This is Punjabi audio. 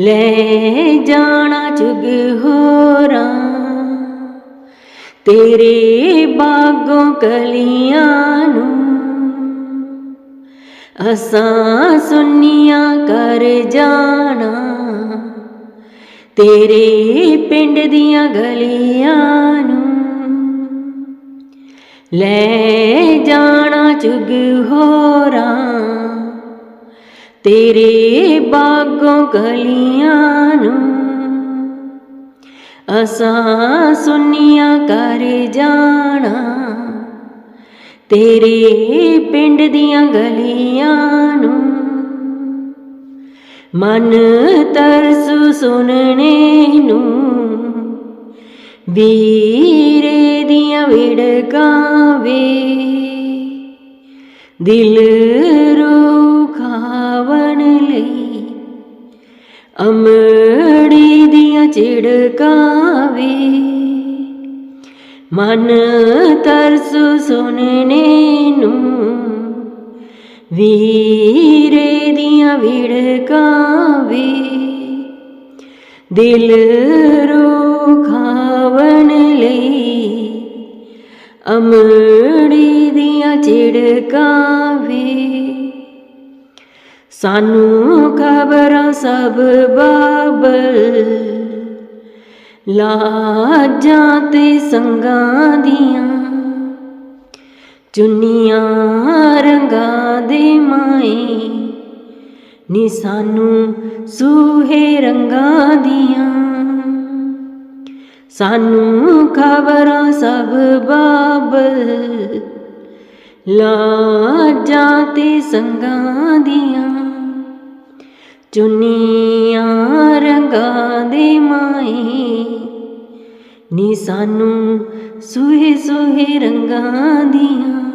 ਲੈ ਜਾਣਾ ਚੁਗ ਹੋਰਾਂ। ਤੇਰੇ ਬਾਗੋਂ ਕਲੀਆਂ ਨੂੰ ਅਸਾਂ ਸੁਨੀਆਂ ਕਰ ਜਾਣਾ। ਤੇਰੇ ਪਿੰਡ ਦੀਆਂ ਗਲੀਆਂ ਨੂੰ ਲੈ ਜਾਣਾ ਚੁਗ ਹੋਰਾਂ। ਤੇਰੇ ਬਾਗੋਂ ਗਲੀਆਂ ਨੂੰ ਅਸਾਂ ਸੁਨੀਆਂ ਕਰ ਜਾਣਾ। ਤੇਰੇ ਪਿੰਡ ਦੀਆਂ ਗਲੀਆਂ ਨੂੰ ਮਨ ਤਰਸ ਸੁਣਨੇ ਨੂੰ ਵੀਰੇ ਦੀਆਂ ਵਿੜਕਾਂ ਵੇ। ਦਿਲ ਅਮੜੀ ਦੀਆਂ ਝਿੜਕਾਂ ਵੇ। ਮਨ ਤਰਸ ਸੁਣਨੇ ਨੂੰ ਵੀਰੇ ਦੀਆਂ ਵਿੜਕਾਂ ਵੇ। ਦਿਲ ਰੋਖਾਵਣ ਲਈ ਅਮੜੀ ਦੀਆਂ ਝਿੜਕਾਂ ਵੇ। ਸਾਨੂੰ ਖਬਰਾਂ ਸਭ ਬਾਬਲ। ਲਾਜਾਂ ਤੇ ਸੰਗਾਂ ਦੀਆਂ ਚੁੰਨੀਆਂ ਰੰਗਾਂ ਦੇ ਮਾਏ। ਨੀ ਸਾਨੂੰ ਸੂਹੇ ਰੰਗਾਂ ਦੀਆਂ ਸਾਨੂੰ ਖਬਰਾਂ ਸਭ ਬਾਬਲ। ਲਾਜਾਂ ਤੇ ਸੰਗਾਂ ਦੀਆਂ ਚੁੰਨੀਆਂ ਰੰਗਾਂ ਦੇ ਮਾਈ ਨੀ ਸਾਨੂੰ ਸੁਹੇ ਸੁਹੇ ਰੰਗਾਂ ਦੀਆਂ।